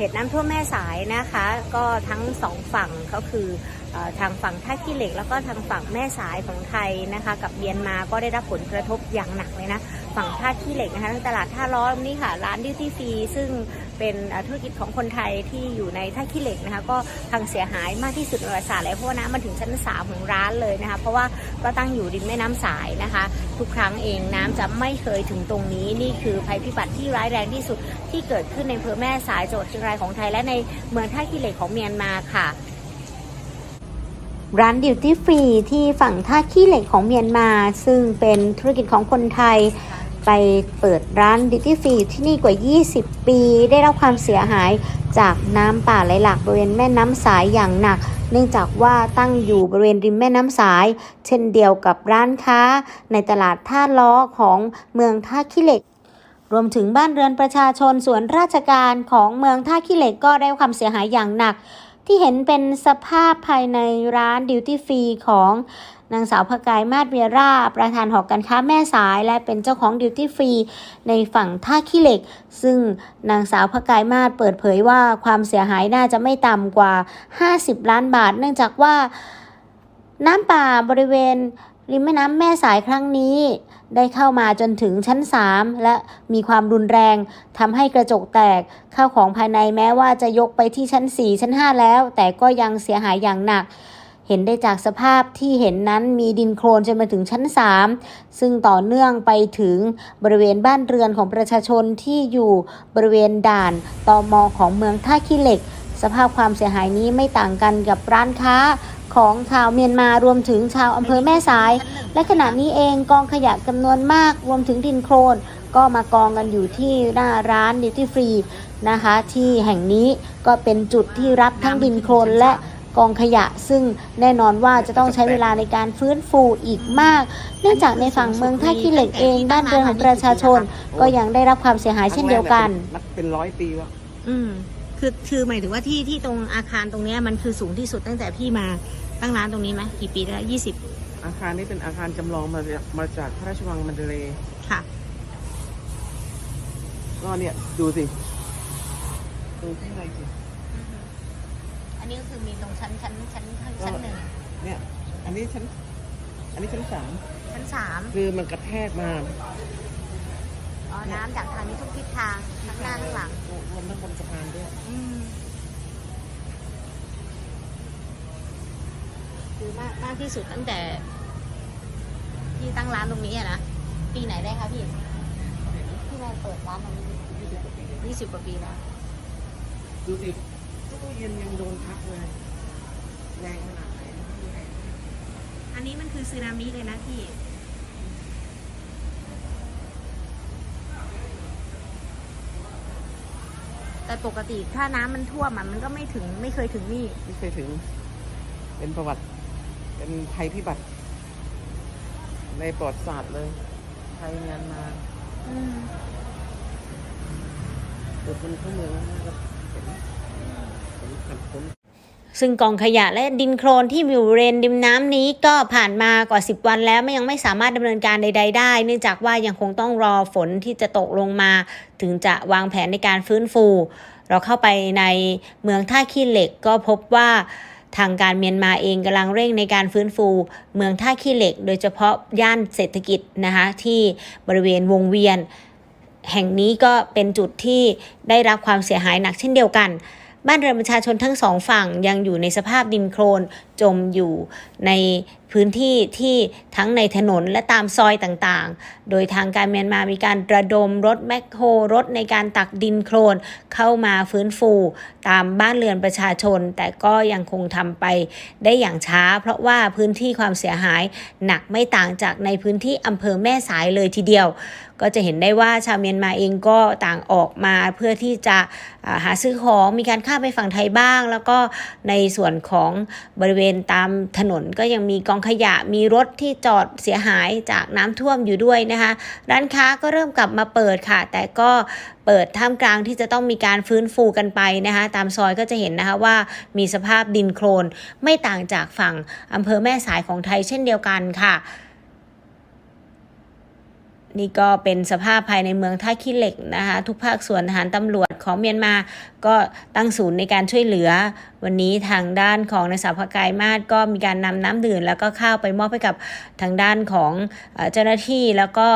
เหตุน้ำท่วมแม่สายนะคะ ก็ทั้งสองฝั่งก็คือทางฝั่งท่าขี้เหล็ก แล้วก็ทางฝั่งแม่สายของไทยนะคะ กับเมียนมาก็ได้รับผลกระทบอย่างหนักเลยนะ ฝั่งท่าขี้เหล็กนะคะทั้งตลาดท่าล้อมนี่ค่ะ ร้านดิวตี้ฟรีซึ่ง เป็นเอ่อธุรกิจของคนไทยที่อยู่ในท่าขี้เหล็กนะคะก็พังเสียหายมากที่สุดในประวัติศาสตร์เลยเพราะว่าน้ำมันถึงชั้นสามของร้านเลยนะคะเพราะว่าก็ตั้งอยู่ริมแม่น้ำสายนะคะ ทุกครั้งเองน้ำจะไม่เคยถึงตรงนี้นี่คือภัยพิบัติที่ร้ายแรงที่สุดที่เกิดขึ้นในอำเภอแม่สายจังหวัดเชียงรายของไทยและในเมืองท่าขี้เหล็กของเมียนมาค่ะร้านดิวตี้ฟรีที่ฝั่งท่าขี้เหล็กของเมียนมา ซึ่งเป็นธุรกิจของคนไทย ไปเปิดร้านดิวตี้ฟรีที่นี่กว่า 20 ปี ได้รับความเสียหายจากน้ำป่าไหลหลากบริเวณแม่น้ำสายอย่างหนัก เนื่องจากว่าตั้งอยู่บริเวณริมแม่น้ำสาย เช่นเดียวกับร้านค้า ในตลาดท่าล้อของเมืองท่าขี้เหล็ก รวมถึงบ้านเรือนประชาชนส่วนราชการของเมืองท่าขี้เหล็กก็ได้รับความเสียหายอย่างหนัก ที่เห็นเป็นสภาพภายในร้านดิวตี้ฟรีของ นางสาวพกายมาศเวียราประธานหอกการค้าแม่สายและเป็นเจ้าของดิวตี้ฟรีในฝั่งท่าขี้เหล็ก ซึ่งนางสาวพกายมาศเปิดเผยว่าความเสียหายน่าจะไม่ต่ำกว่า 50 ล้านบาท เนื่องจากว่าน้ำป่าบริเวณริมแม่น้ำแม่สายครั้งนี้ ได้เข้ามาจนถึงชั้น 3 และมีความรุนแรงทำให้กระจกแตกข้าวของภายในแม้ว่าจะยกไปที่ชั้น 4 ชั้น 5 แล้ว แต่ก็ยังเสียหายอย่างหนัก เห็นได้จากสภาพที่เห็นนั้นมีดินโคลนจนมาถึงชั้น 3 ซึ่งต่อเนื่องไปถึงบริเวณบ้านเรือนของประชาชนที่อยู่บริเวณด่านตอมอของเมืองท่าขี้เหล็ก สภาพความเสียหายนี้ไม่ต่างกันกับร้านค้าของชาวเมียนมารวมถึงชาวอำเภอแม่สาย และขณะนี้เองกองขยะจำนวนมากรวมถึงดินโคลนก็มากองกันอยู่ที่หน้าร้านดิวตี้ฟรีนะคะ ที่แห่งนี้ก็เป็นจุดที่รับทั้งดินโคลนและ กองขยะ ซึ่งแน่นอนว่าจะต้องใช้เวลาในการฟื้นฟูอีกมาก เนื่องจากในฝั่งเมืองท่าขี้เหล็กเองบ้านเรือนของประชาชน ก็ยังได้รับความเสียหายเช่นเดียวกันมันเป็นร้อยปีแล้ว อืมคือคือหมายถึงว่าที่ที่ตรงอาคารตรงเนี้ยมันคือสูงที่สุดตั้งแต่พี่มาตั้งร้านตรงนี้ไหมกี่ปีแล้วยี่สิบอาคารนี้เป็นอาคารจำลองมาจากมาจากพระราชวังมันเดเลย์ค่ะ ก็เนี่ย ดูสิดูข้างในสิอั นนี้ก็คือมีตรงชั้นชั้นชั้นชั้นชั้นหนึ่งเนี่ย อันนี้ชั้น อันนี้ชั้นสามชั้นสามคือมันกระแทกมาอ๋อน้ำจากทางนี้ทุกทิศทางทั้งหน้าทั้งหลังรวมทั้งบนสะพานด้วยอืมคือมากมากที่สุดตั้งแต่ ที่ตั้งร้านตรงนี้อะนะปีไหนได้คะพี่ที่มาเปิดร้านตรงนี้ยี่สิบกว่าปีแล้วดูสิ ตู้เย็นยังโดนทับเลยแรงขนาดไหนอันนี้มันคือซึนามิเลยนะพี่ แต่ปกติถ้าน้ำมันท่วมอะมันก็ไม่ถึงไม่เคยถึงนี่ ไม่เคยถึง เป็นประวัติ เป็นภัยพิบัติ ในประวัติศาสตร์เลยไทยเมียนมาเกิดเป็นข้าเมืองแล้วก็เห็นเห็นขัดผล ซึ่งกองขยะและดินโคลนที่อยู่บริเวณริมน้ำนี้ก็ผ่านมากว่า 10 วันแล้วไม่ยังไม่สามารถดำเนินการใด ๆ ได้ เนื่องจากว่ายังคงต้องรอฝนที่จะตกลงมา ถึงจะวางแผนในการฟื้นฟู เราเข้าไปในเมืองท่าขี้เหล็กก็พบว่าทางการเมียนมาเองกำลังเร่งในการฟื้นฟู เมืองท่าขี้เหล็ก โดยเฉพาะย่านเศรษฐกิจนะคะที่บริเวณวงเวียน แห่งนี้ก็เป็นจุดที่ได้รับความเสียหายหนักเช่นเดียวกัน บ้านเรือนประชาชนทั้งสองฝั่งยังอยู่ในสภาพดินโคลนจมอยู่ใน พื้นที่ที่ทั้งในถนนและตามซอยต่างๆ โดยทางการเมียนมามีการระดมรถแมคโครรถในการตักดินโคลนเข้ามาฟื้นฟูตามบ้านเรือนประชาชน แต่ก็ยังคงทำไปได้อย่างช้า เพราะว่าพื้นที่ความเสียหายหนักไม่ต่างจากในพื้นที่อำเภอแม่สายเลยทีเดียว ก็จะเห็นได้ว่าชาวเมียนมาเองก็ต่างออกมาเพื่อที่จะหาซื้อของมีการข้ามไปฝั่งไทยบ้าง แล้วก็ในส่วนของบริเวณตามถนนก็ยังมีกองขยะมีรถที่จอดเสียหายจากน้ำท่วมอยู่ด้วยนะคะ ร้านค้าก็เริ่มกลับมาเปิดค่ะ แต่ก็เปิดท่ามกลางที่จะต้องมีการฟื้นฟูกันไปนะคะ ตามซอยก็จะเห็นนะคะว่ามีสภาพดินโคลนไม่ต่างจากฝั่งอำเภอแม่สายของไทยเช่นเดียวกันค่ะนี่ก็เป็นสภาพภายในเมืองท่าขี้เหล็กนะคะ ทุกภาคส่วนทหารตำรวจของเมียนมา ก็ตั้งศูนย์ในการช่วยเหลือ วันนี้ทางด้านของนางสาวพกายมาศก็มีการนำน้ำดื่มแล้วก็ข้าวไปมอบให้กับทางด้านของเจ้าหน้าที่แล้วก็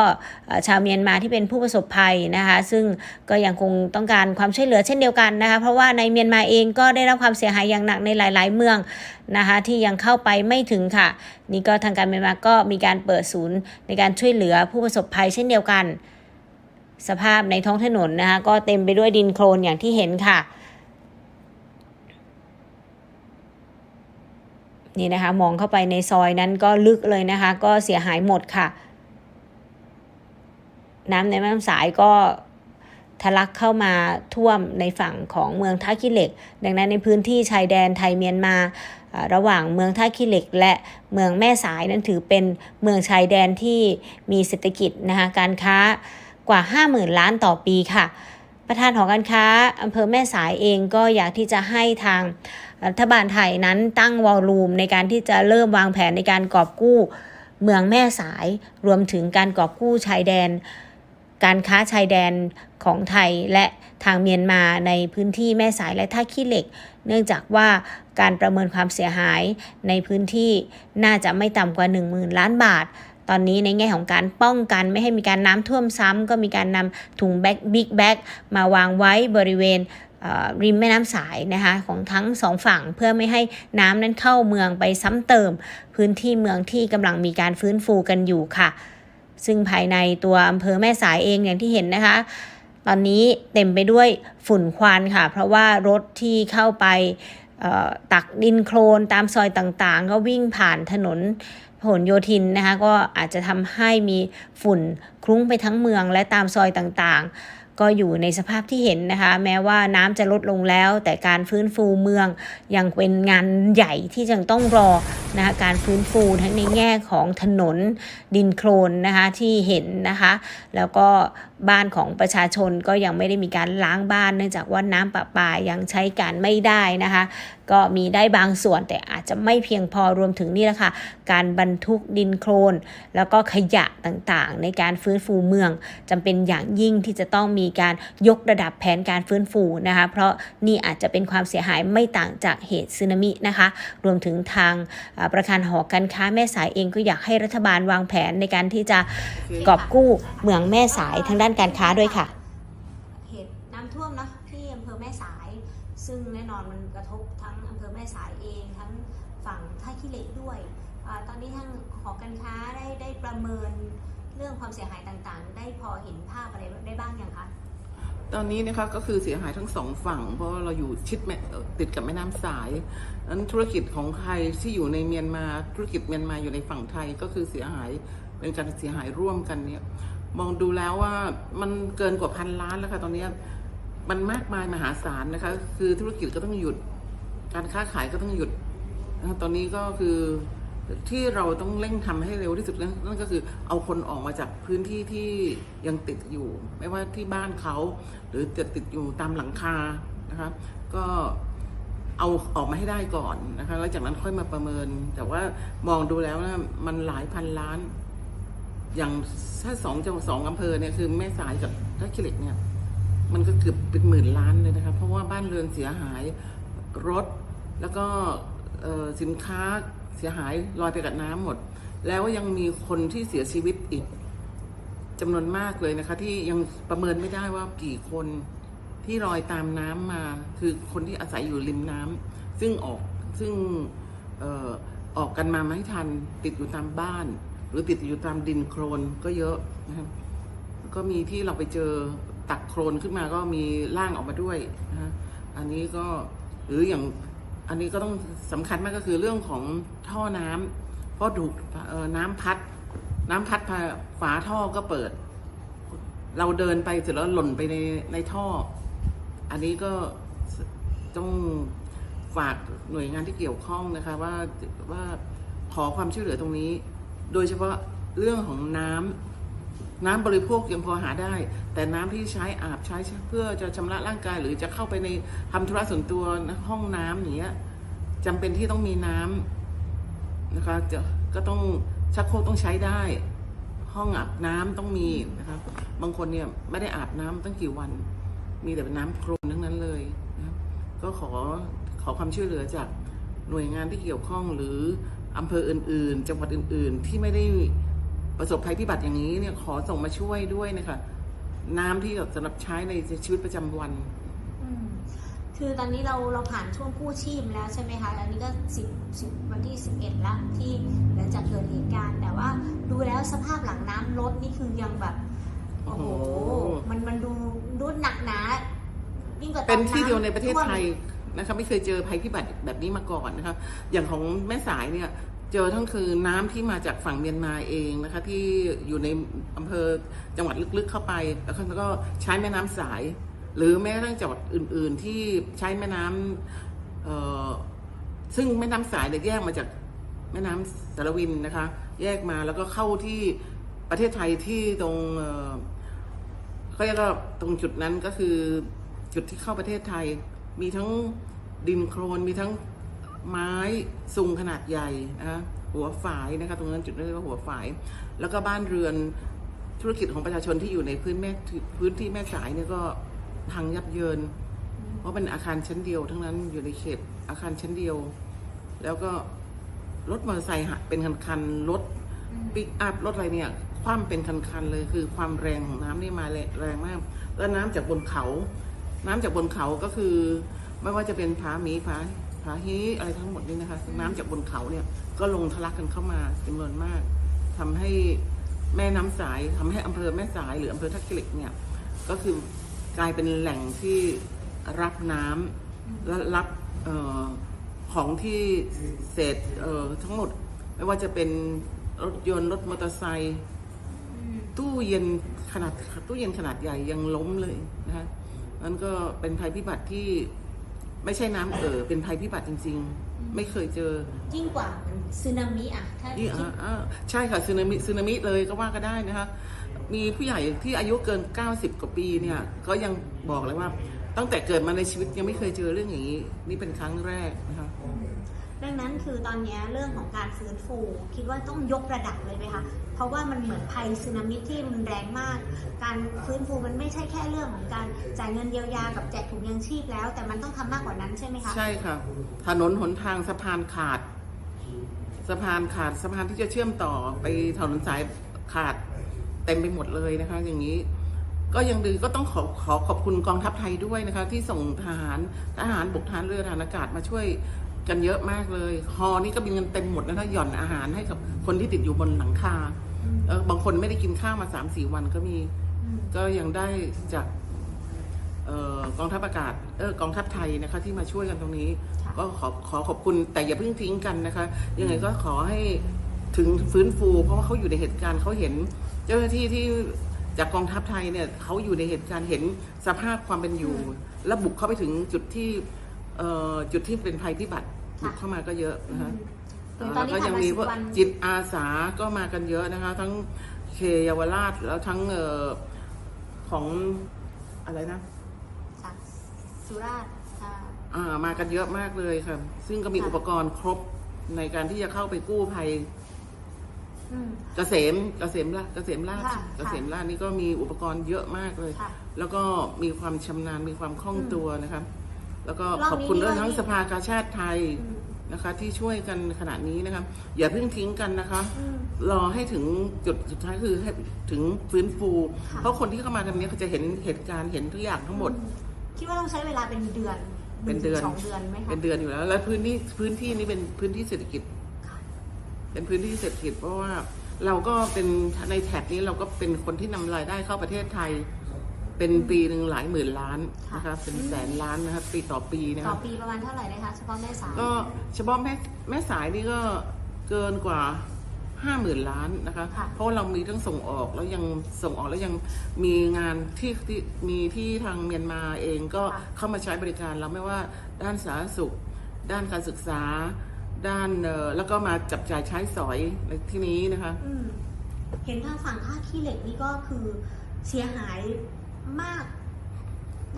ชาวเมียนมาที่เป็นผู้ประสบภัยนะคะซึ่งก็ยังคงต้องการความช่วยเหลือเช่นเดียวกันนะคะเพราะว่าในเมียนมาเองก็ได้รับความเสียหายอย่างหนักในหลาย ๆ เมืองนะคะที่ยังเข้าไปไม่ถึงค่ะ นี่ก็ทางการเมียนมาก็มีการเปิดศูนย์ในการช่วยเหลือผู้ประสบภัยเช่นเดียวกัน สภาพในท้องถนนนะคะก็เต็มไปด้วยดินโคลนอย่างที่เห็นค่ะ นี่นะคะ มองเข้าไปในซอยนั้นก็ลึกเลยนะคะ ก็เสียหายหมดค่ะ น้ำในแม่น้ำสายก็ทะลักเข้ามาท่วมในฝั่งของเมืองท่าขี้เหล็ก ดังนั้นในพื้นที่ชายแดนไทยเมียนมาระหว่างเมืองท่าขี้เหล็ก และเมืองแม่สายนั้นถือเป็นเมืองชายแดนที่มีเศรษฐกิจนะคะการค้ากว่า 50,000 ล้านต่อปีค่ะ ประธานหอการค้าอำเภอแม่สายเองก็อยากที่จะให้ทาง รัฐบาลไทยนั้นตั้งวอลลุ่มในการที่จะเริ่มวางแผนในการกอบกู้เมืองแม่สาย รวมถึงการกอบกู้ชายแดน การค้าชายแดนของไทยและทางเมียนมาในพื้นที่แม่สายและท่าขี้เหล็ก เนื่องจากว่าการประเมินความเสียหายในพื้นที่น่าจะไม่ต่ำกว่า 10,000 ล้านบาท ตอนนี้ในแง่ของการป้องกันไม่ให้มีการน้ำท่วมซ้ำก็มีการนำถุงแบ็กบิ๊กแบ็กมาวางไว้บริเวณ ริมแม่น้ำสายนะคะของทั้งสองฝั่งเพื่อไม่ให้น้ำนั้นเข้าเมืองไปซ้ำเติม พื้นที่เมืองที่กำลังมีการฟื้นฟูกันอยู่ค่ะ ซึ่งภายในตัวอำเภอแม่สายเองอย่างที่เห็นนะคะ ตอนนี้เต็มไปด้วยฝุ่นควันค่ะ เพราะว่ารถที่เข้าไปตักดินโคลนตามซอยต่างๆ ก็วิ่งผ่านถนนพหลโยธินนะคะก็อาจจะทำให้มีฝุ่นคลุ้งไปทั้งเมืองและตามซอยต่างๆ ก็อยู่ในสภาพที่เห็นนะคะ แม้ว่าน้ำจะลดลงแล้ว แต่การฟื้นฟูเมืองยังเป็นงานใหญ่ที่ยังต้องรอนะคะการฟื้นฟูทั้งในแง่ของถนนดินโคลนนะคะที่เห็นนะคะ แล้วก็ บ้านของประชาชนก็ยังไม่ได้มีการล้างบ้าน เนื่องจากว่าน้ำประปายังใช้การไม่ได้นะคะ ก็มีได้บางส่วนแต่อาจจะไม่เพียงพอรวมถึงนี่แหละค่ะการบรรทุกดินโคลนแล้วก็ขยะต่างๆ ในการฟื้นฟูเมืองจำเป็นอย่างยิ่งที่จะต้องมีการยกระดับแผนการฟื้นฟูนะคะ เพราะนี่อาจจะเป็นความเสียหายไม่ต่างจากเหตุสึนามินะคะ รวมถึงทางประธานหอการค้าแม่สายเองก็อยากให้รัฐบาลวางแผนในการที่จะกอบกู้เมืองแม่สายทางด้านการค้าด้วยค่ะ เหตุน้ำท่วมนะที่อำเภอแม่สาย ซึ่งแน่นอนมันกระทบทั้งอำเภอแม่สายเองทั้งฝั่งท่าขี้เหล็กด้วยอาตอนนี้ทางหอการค้าได้ได้ประเมินเรื่องความเสียหายต่างๆ ได้พอเห็นภาพอะไรได้บ้างยังคะตอนนี้นะคะก็คือเสียหายทั้งสองฝั่ง เพราะว่าเราอยู่ชิดแม่เอ่อติดกับแม่น้ำสายนั้นธุรกิจของใครที่อยู่ในเมียนมาธุรกิจเมียนมาอยู่ในฝั่งไทยก็คือเสียหายเป็นการเสียหายร่วมกันเนี่ย มองดูแล้วว่ามันเกินกว่าพันล้านแล้วค่ะตอนนี้มันมากมายมหาศาลนะคะ คือธุรกิจก็ต้องหยุด การค้าขายก็ต้องหยุดนะคะตอนนี้ก็คือที่เราต้องเร่งทำให้เร็วที่สุดนั่นก็คือเอาคนออกมาจากพื้นที่ที่ยังติดอยู่ ไม่ว่าที่บ้านเขาหรือจะติดอยู่ตามหลังคานะคะก็เอาออกมาให้ได้ก่อนนะคะแล้วจากนั้นค่อยมาประเมิน แต่ว่ามองดูแล้วนะมันหลายพันล้าน อย่างถ้าสองจังหวัดสองอำเภอเนี่ยคือแม่สายกับท่าขี้เหล็กเนี่ย มันก็เกือบเป็นหมื่นล้านเลยนะคะเพราะว่าบ้านเรือนเสียหายรถแล้วก็สินค้าเสียหายลอยไปกับน้ำหมด แล้วยังมีคนที่เสียชีวิตอีกจำนวนมากเลยนะคะ ที่ยังประเมินไม่ได้ว่ากี่คนที่ลอยตามน้ำมา คือคนที่อาศัยอยู่ริมน้ำซึ่งออกซึ่งอออกกันมาไม่ทันติดอยู่ตามบ้าน รือติดอยู่ตามดินโคลนก็เยอะนะครับ ก็มีที่เราไปเจอตักโครนขึ้นมาก็มีร่างออกมาด้วยนะฮะอันนี้ก็หรืออย่างอันนี้ก็ต้องสำคัญมากก็คือเรื่องของท่อน้ำเพราะถูกน้ำพัด น้ำพัดพาฝาท่อก็เปิด เราเดินไปเสร็จแล้วหล่นไปในในท่อ อันนี้ก็ต้องฝากหน่วยงานที่เกี่ยวข้องนะคะ ว่าว่าขอความช่วยเหลือตรงนี้ โดยเฉพาะเรื่องของน้ำน้ำบริโภคยังพอหาได้ แต่น้ำที่ใช้อาบใช้เพื่อจะชำระร่างกาย หรือจะเข้าไปในทำธุระส่วนตัวห้องน้ำอย่างเงี้ยจำเป็นที่ต้องมีน้ำนะคะจะก็ต้องชักโครกต้องใช้ได้ ห้องอาบน้ำต้องมีนะครับบางคนเนี่ยไม่ได้อาบน้ำตั้งกี่วัน มีแต่เป็นน้ำโคลนทั้งนั้นเลยนะก็ขอขอความช่วยเหลือจากหน่วยงานที่เกี่ยวข้องหรือ อำเภออื่น ๆ จังหวัดอื่น ๆ ที่ไม่ได้ประสบภัยพิบัติอย่างนี้เนี่ยขอส่งมาช่วยด้วยนะคะน้ำที่สำหรับใช้ในชีวิตประจำวัน อืมคือตอนนี้เราเราผ่านช่วงกู้ชีพแล้วใช่ไหมคะอันนี้ก็สิบสิบวันที่สิบเอ็ดละที่หลังจากเกิดเหตุการณ์ แต่ว่าดูแล้วสภาพหลังน้ำลดนี่คือยังแบบ โอ้โห โอ้โห มันมันดูดูหนักหนายิ่งกว่าตอเป็นที่เดียวในประเทศท่วมไทย นะคะไม่เคยเจอภัยพิบัติแบบนี้มาก่อนนะคะอย่างของแม่สายเนี่ยเจอทั้งคือน้ำที่มาจากฝั่งเมียนมาเองนะคะที่อยู่ในอำเภอจังหวัดลึกๆเข้าไป แล้วก็ใช้แม่น้ำสาย หรือแม้กระทั่งจังหวัดอื่น ๆ ที่ใช้แม่น้ำเอ่อซึ่งแม่น้ำสายเนี่ยแยกมาจากแม่น้ำสารวินนะคะ แยกมาแล้วก็เข้าที่ประเทศไทยที่ตรงเอ่อเขาเรียกว่าตรงจุดนั้นก็คือจุดที่เข้าประเทศไทย มีทั้งดินโครนมีทั้งไม้ซุงขนาดใหญ่นะคะหัวฝายนะคะตรงนั้นจุดนั้นเรียกว่าหัวฝาย แล้วก็บ้านเรือนธุรกิจของประชาชนที่อยู่ในพื้นแม่พื้นที่แม่สายเนี่ยก็พังยับเยิน เพราะเป็นอาคารชั้นเดียว ทั้งนั้นอยู่ในเขตอาคารชั้นเดียว แล้วก็รถมอเตอร์ไซค์เป็นคันๆรถปิกอัพรถอะไรเนี่ยคว่ำเป็นคันๆเลยคือความแรงของน้ำนี่มาแรงแรงมาก แล้วน้ำจากบนเขา น้ำจากบนเขาก็คือ ไม่ว่าจะเป็นผาหมีผาผาฮีอะไรทั้งหมดนี่นะคะ น้ำจากบนเขาเนี่ยก็ลงทะลักกันเข้ามาจำนวนมากทำให้แม่น้ำสายทำให้อำเภอแม่สายหรืออำเภอทักกิเหล็กเนี่ยก็คือกลายเป็นแหล่งที่รับน้ำและรับเออของที่เศษเออทั้งหมด ไม่ว่าจะเป็นรถยนต์รถมอเตอร์ไซค์อืมตู้เย็นขนาดตู้เย็นขนาดใหญ่ยังล้มเลยนะคะ นั่นก็เป็นภัยพิบัติที่ไม่ใช่น้ำเอ่อเป็นภัยพิบัติจริง ๆ ไม่เคยเจอยิ่งกว่าเหมือนสึนามิอะถ้านี่คิดอ่าอ่าใช่ค่ะสึนามิสึนามิเลยก็ว่าก็ได้นะคะ มีผู้ใหญ่ที่อายุเกิน 90 กว่าปีเนี่ย ก็ยังบอกเลยว่า ตั้งแต่เกิดมาในชีวิตยังไม่เคยเจอเรื่องอย่างนี้ นี่เป็นครั้งแรกนะคะ ดังนั้นคือตอนเนี้ยเรื่องของการฟื้นฟู คิดว่าต้องยกระดับเลยไหมคะ เพราะว่ามันเหมือนภัยสึนามิที่รุนแรงมาก การฟื้นฟูมันไม่ใช่แค่เรื่องของการจ่ายเงินเยียวยากับแจกถุงยังชีพแล้ว แต่มันต้องทำมากกว่านั้นใช่ไหมคะใช่ค่ะถนนหนทางสะพานขาด สะพานขาดสะพานที่จะเชื่อมต่อไปถนนสายขาดเต็มไปหมดเลยนะคะ อย่างนี้ก็ยังดีก็ต้องขอขอขอบคุณกองทัพไทยด้วยนะคะ ที่ส่งทหารทหารบกทหารเรือทหารอากาศมาช่วย กันเยอะมากเลยฮอนี่ก็บินกันเต็มหมดนะคะหย่อนอาหารให้กับคนที่ติดอยู่บนหลังคาอืมเออบางคนไม่ได้กินข้าวมาสามสี่วันก็มีอืมก็ยังได้จากเอ่อกองทัพอากาศเออกองทัพไทยนะคะ ที่มาช่วยกันตรงนี้ค่ะก็ขอขอขอบคุณแต่อย่าเพิ่งทิ้งกันนะคะ ยังไงก็ขอให้ถึงฟื้นฟู เพราะว่าเขาอยู่ในเหตุการณ์เขาเห็น เจ้าหน้าที่ที่จากกองทัพไทยเนี่ยเขาอยู่ในเหตุการณ์เห็นสภาพความเป็นอยู่ และบุกเข้าไปถึงจุดที่เอ่อจุดที่เป็นภัยพิบัติ บุกเข้ามาก็เยอะนะคะถึงตอนนี้แล้วก็ผ่านยังมามีสิบพวกวันจิตอาสาก็มากันเยอะนะคะ ทั้งเคเยาวราชแล้วทั้งเอ่อของอะไรนะค่ะสุราษฎร์ค่ะอ่ามากันเยอะมากเลยค่ะ ซึ่งก็มีค่ะอุปกรณ์ครบในการที่จะเข้าไปกู้ภัยอืมเกษมเกษมราชเกษมราชค่ะเกษมราชนี่ก็มีอุปกรณ์เยอะมากเลยค่ะแล้วก็มีความชำนาญมีความคล่องอืมตัวนะครับ แล้วก็รอบนี้ขอบคุณด้วยด้วยทั้งนี่สภากาชาติไทยอืมนะคะ ที่ช่วยกันขนาดนี้นะครับอย่าเพิ่งทิ้งกันนะคะอืมรอให้ถึงจุดสุดท้ายคือให้ถึงฟื้นฟูค่ะเพราะคนที่เข้ามาทำนี้เขาจะเห็นเหตุการณ์เห็นทุกอย่างทั้งหมดอืคิดว่าต้องใช้เวลาเป็นเดือนเป็นเดือนหงถึงสองเดือนไหมคะเป็นเดือนอยู่แล้ว แล้วพื้นที่พื้นที่นี้เป็นพื้นที่เศรษฐกิจค่ะเป็นพื้นที่เศรษฐกิจเพราะว่าเราก็เป็นในแถบนี้เราก็เป็นคนที่นำรายได้เข้าประเทศไทย เป็นปีหนึ่งหลายหมื่นล้านนะคะเป็นแสนล้านนะครับปีต่อปีนะต่อคะปีประมาณเท่าไหร่นะคะเฉพาะแม่สายก็เฉพาะแม่แม่สายนี่ก็เกินกว่าห้าหมื่นล้านนะคะค่ะเพราะว่าเรามีทั้งส่งออกแล้วยังส่งออกแล้วยังมีงานที่ที่มีที่ทางเมียนมาเองก็เข้ามาใช้บริการเราไม่ว่าด้านสาธารณสุข ด้านการศึกษา ด้านเอ่อแล้วก็มาจับจ่ายใช้สอยในที่นี้นะคะ อืมเห็นทางฝั่งท่าขี้เหล็กนี่ก็คือเสียหาย มาก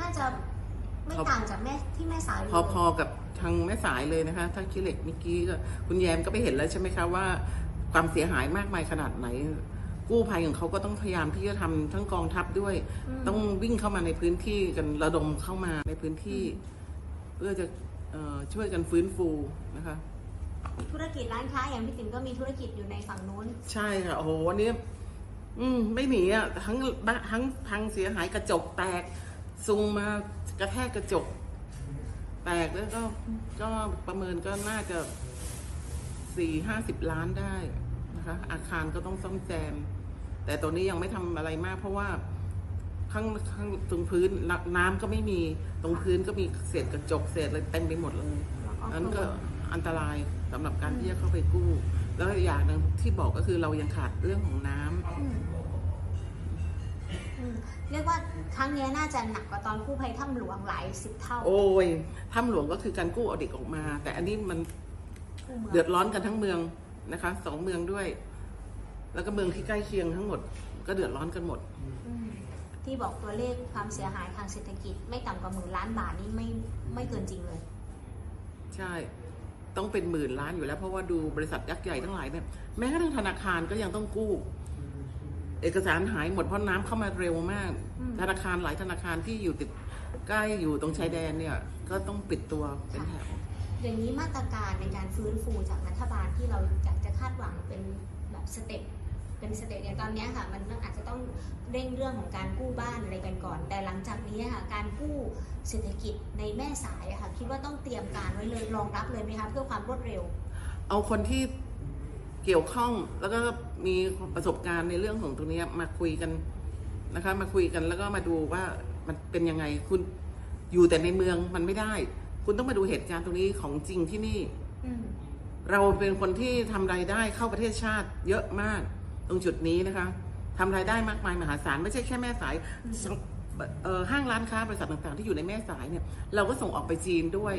น่าจะไม่ครับต่างจากแม่ที่แม่สายเลยพอๆกับทางแม่สายเลยนะคะถ้าคิเลกเมื่อกี้ก็คุณแยมก็ไปเห็นแล้วใช่ไหมคะว่า ความเสียหายมากมายขนาดไหน กู้ภัยของเขาก็ต้องพยายามที่จะทำทั้งกองทัพด้วย ต้องวิ่งเข้ามาในพื้นที่กันระดมเข้ามาในพื้นที่ เพื่อจะเอ่อช่วยกันฟื้นฟูนะคะ ธุรกิจร้านค้าอย่างพี่ติ๋มก็มีธุรกิจอยู่ในฝั่งนู้น ใช่ค่ะโอ้โหวันนี้ อืม ไม่หนีอะทั้งบ้านทั้งพังเสียหายกระจกแตกซุงมากระแทกกระจก แตกแล้วก็ก็ประเมินก็น่าจะสี่ห้าสิบล้านได้นะคะ อาคารก็ต้องซ่อมแซม แต่ตัวนี้ยังไม่ทำอะไรมาก เพราะว่าข้างข้างตรงพื้นน้ำน้ำก็ไม่มีตรงพื้นก็มีเศษกระจกเศษอะไรเต็มไปหมดเลยนั้นก็ อันตรายสำหรับการที่จะเข้าไปกู้ แล้วอีกอย่างหนึ่งที่บอกก็คือเรายังขาดเรื่องของน้ำอืมอืมเรียกว่าครั้งนี้น่าจะหนักกว่าตอนกู้ภัยถ้ำหลวงหลายสิบเท่า โอ้ยถ้ำหลวงก็คือการกู้เอาเด็กออกมา แต่อันนี้มันกู้เมืองเดือดร้อนกันทั้งเมืองนะคะสองเมืองด้วย แล้วก็เมืองที่ใกล้เคียงทั้งหมด ก็เดือดร้อนกันหมดอืมที่บอกตัวเลขความเสียหายทางเศรษฐกิจ ไม่ต่ำกว่าหมื่นล้านบาทนี่ไม่ไม่เกินจริงเลย ใช่ ต้องเป็นหมื่นล้านอยู่แล้วเพราะว่าดูบริษัทยักษ์ใหญ่ทั้งหลายเนี่ยแม้กระทั่งธนาคารก็ยังต้องกู้ เอกสารหายหมดเพราะน้ำเข้ามาเร็วมากอืมธนาคารหลายธนาคารที่อยู่ติดใกล้อยู่ตรงชายแดนเนี่ย ก็ต้องปิดตัวเป็นแถว อย่างนี้มาตรการในการฟื้นฟูจากรัฐบาลที่เราอยากจะคาดหวังเป็นแบบสเต็ป เป็นสเต็ปอย่างตอนเนี้ยค่ะมันอาจจะต้องเร่งเรื่องของการกู้บ้านอะไรกันก่อน แต่หลังจากนี้ค่ะการกู้เศรษฐกิจในแม่สายอะค่ะคิดว่าต้องเตรียมการไว้เลยรองรับเลยไหมคะเพื่อความรวดเร็ว เอาคนที่เกี่ยวข้องแล้วก็มีประสบการณ์ในเรื่องของตรงเนี้ยมาคุยกันนะคะ มาคุยกันแล้วก็มาดูว่ามันเป็นยังไงคุณอยู่แต่ในเมืองมันไม่ได้ คุณต้องมาดูเหตุการณ์ตรงนี้ของจริงที่นี่อืมเราเป็นคนที่ทำรายได้เข้าประเทศชาติเยอะมาก ตรงจุดนี้นะคะทำรายได้มากมายมหาศาลไม่ใช่แค่แม่สายห้างร้านค้าบริษัทต่างๆ ที่อยู่ในแม่สายเนี่ย เราก็ส่งออกไปจีนด้วย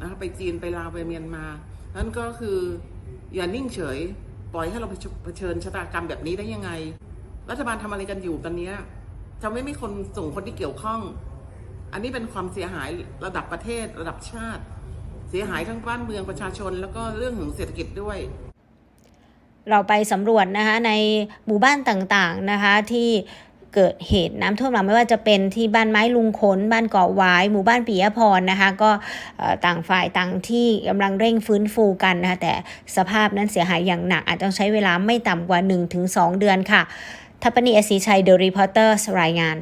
นะคะไปจีนไปลาวไปเมียนมานั่นก็คืออย่านิ่งเฉย ปล่อยให้เราเผชิญชะตากรรมแบบนี้ได้ยังไง รัฐบาลทำอะไรกันอยู่ตอนนี้ยทำให้ไม่คนส่งคนที่เกี่ยวข้อง อันนี้เป็นความเสียหายระดับประเทศระดับชาติ เสียหายทั้งบ้านเมืองประชาชน แล้วก็เรื่องของเศรษฐกิจด้วย เราไปสำรวจนะคะในหมู่บ้านต่างๆนะคะที่เกิดเหตุน้ำท่วมหลังไม่ว่าจะเป็นที่บ้านไม้ลุงขน บ้านเกาะวาย หมู่บ้านปิยพรนะคะ ก็ต่างฝ่ายต่างที่กำลังเร่งฟื้นฟูกันนะคะแต่สภาพนั้นเสียหายอย่างหนัก อาจต้องใช้เวลาไม่ต่ำกว่า 1-2 เดือนค่ะทัปนีอศรีชัยเดอะรีพอร์เตอร์รายงาน